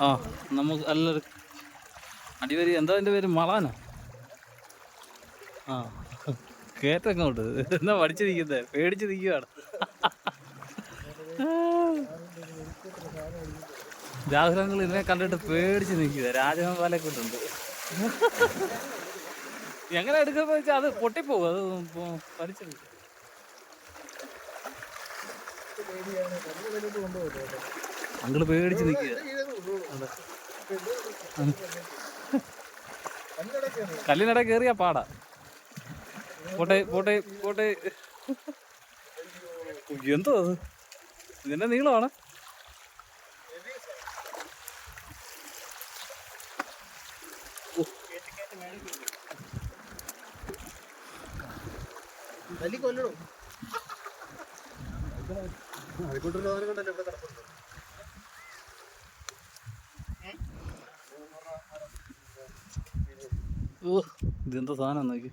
ആ നമുക്ക് നല്ലൊരു അടിവരി എന്താ എന്റെ പേര്? മളാനോ? ആ കേട്ടങ്ങോട്ട് എന്നാ പഠിച്ചിരിക്കുന്നത് പേടിച്ച് നിൽക്കുകയാണ് രാഹുലങ്ങൾ ഇതിനെ കണ്ടിട്ട് പേടിച്ച് നിൽക്കുക രാജഗോപാലെ കൊണ്ടുണ്ട് എങ്ങനെ എടുക്കുന്നത് വെച്ചാൽ അത് പൊട്ടിപ്പോകും അത് പഠിച്ചെടുക്കും അങ്ങൾ പേടിച്ച് നിൽക്കുക കല്ലിനട കേറിയ പാടാ. പോട്ടെ പോട്ടെ പോട്ടെ. എന്തോ അത്? ഇതിന്റെ നീളമാണ്. വലിയ കൊല്ലണം അതിക്കൊണ്ടൊരു സാധനം കണ്ടല്ലോ ഇവിടെ കിടപ്പുണ്ട്. ഓ ഇതെന്താ സാധനം നോക്കി.